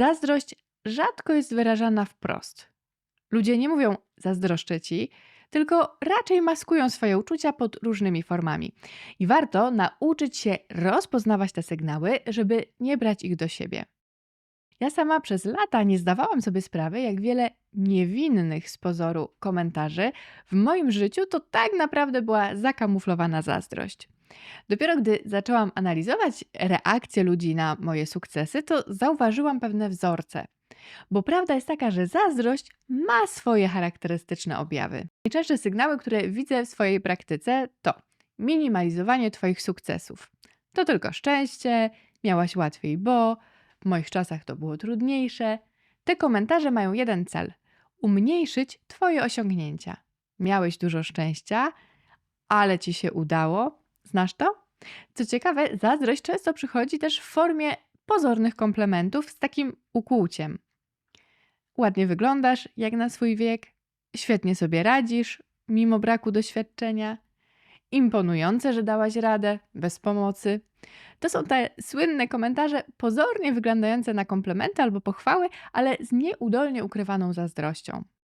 Zazdrość rzadko jest wyrażana wprost. Ludzie nie mówią zazdroszczę ci, tylko raczej maskują swoje uczucia pod różnymi formami. I warto nauczyć się rozpoznawać te sygnały, żeby nie brać ich do siebie. Ja sama przez lata nie zdawałam sobie sprawy, jak wiele niewinnych z pozoru komentarzy w moim życiu to tak naprawdę była zakamuflowana zazdrość. Dopiero gdy zaczęłam analizować reakcje ludzi na moje sukcesy, to zauważyłam pewne wzorce. Bo prawda jest taka, że zazdrość ma swoje charakterystyczne objawy. Najczęstsze sygnały, które widzę w swojej praktyce, to minimalizowanie Twoich sukcesów. To tylko szczęście, miałaś łatwiej, bo w moich czasach to było trudniejsze. Te komentarze mają jeden cel: umniejszyć Twoje osiągnięcia. Miałeś dużo szczęścia, ale ci się udało. Znasz to? Co ciekawe, zazdrość często przychodzi też w formie pozornych komplementów z takim ukłuciem. Ładnie wyglądasz, jak na swój wiek, świetnie sobie radzisz, mimo braku doświadczenia. Imponujące, że dałaś radę, bez pomocy. To są te słynne komentarze, pozornie wyglądające na komplementy albo pochwały, ale z nieudolnie ukrywaną zazdrością.